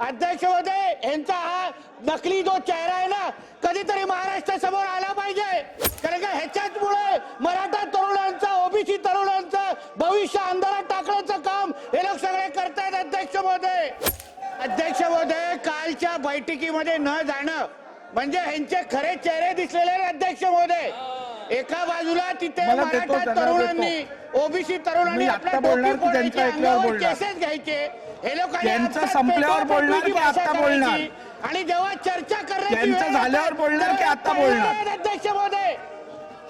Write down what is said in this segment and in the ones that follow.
अध्यक्ष होते यांचा हा नकली जो चेहरा आहे ना कधीतरी महाराष्ट्रासमोर आला पाहिजे. कारण का ह्याच्याचमुळे मराठा तरुणांचं ओबीसी तरुणांचं भविष्य अंधारात टाकण्याचं काम हे लोक सगळे करतायत अध्यक्ष महोदय अध्यक्ष महोदय कालच्या बैठकीमध्ये न जाणं म्हणजे ह्यांचे खरे चेहरे दिसलेले अध्यक्ष महोदय एका बाजूला तिथे मला देतो, मराठा त्यांना तरुणांनी ओबीसी तरुणांनी मी आपल्या बोलणार टोपी त्यांच्या फोडायची, ऐकल्यावर अंगावर बोलणार? केसेस घ्यायचे हे त्यांचं आमच्या संपल्यावर बोलणार की आत्ता बोलणार? आणि जेव्हा चर्चा करण्याची त्यांचं वेळ येते, झाल्यावर बोलणार की तेव्हा आत्ता तयार बोलणार? अध्यक्ष महोदय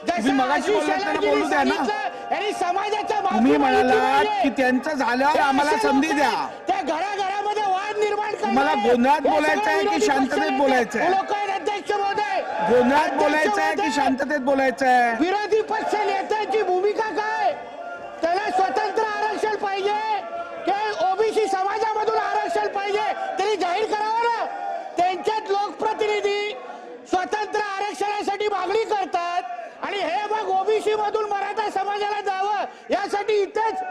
जसं तुम्ही मगाशी आशिष बोललात त्यांना शेलारजींनी बोलू द्या ना. सांगितलं, यांनी समाजाच्या माफी तुम्ही मागितली म्हणालात पाहिजे. की त्यांचं झाल्यावर आम्हाला संधी लोक द्या त्या घराघरामध्ये वाद निर्माण तुम्हाला करणारे, गोंधळात हे बोलायचं आहे की विरोधी शांततेत बोलायचं आहे? लोक गोंधळात बोलायचं आहे की शांततेत बोलायचं आहे विरोधी पक्ष नेत्याची भूमिका काय? त्याला स्वतंत्र आरक्षण पाहिजे. की ओबीसी समाजामधून आरक्षण पाहिजे. तरी जाहीर करावं ना. त्यांच्यात लोकप्रतिनिधी स्वतंत्र आरक्षणासाठी मागणी करतात. आणि हे मग ओबीसी मधून मराठा समाजाला जावं यासाठी इथेच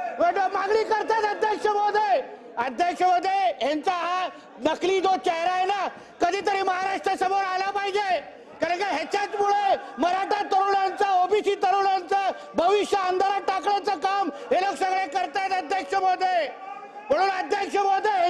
मागणी करतात अध्यक्ष महोदय. अध्यक्ष महोदय यांचा हा नकली जो चेहरा आहे ना कधीतरी महाराष्ट्रासमोर आला पाहिजे. मराठा तरुणांचं ओबीसी तरुणांचं भविष्य अंधारात टाकण्याचं काम हे लोक सगळे करतायत अध्यक्ष महोदय. म्हणून अध्यक्ष महोदय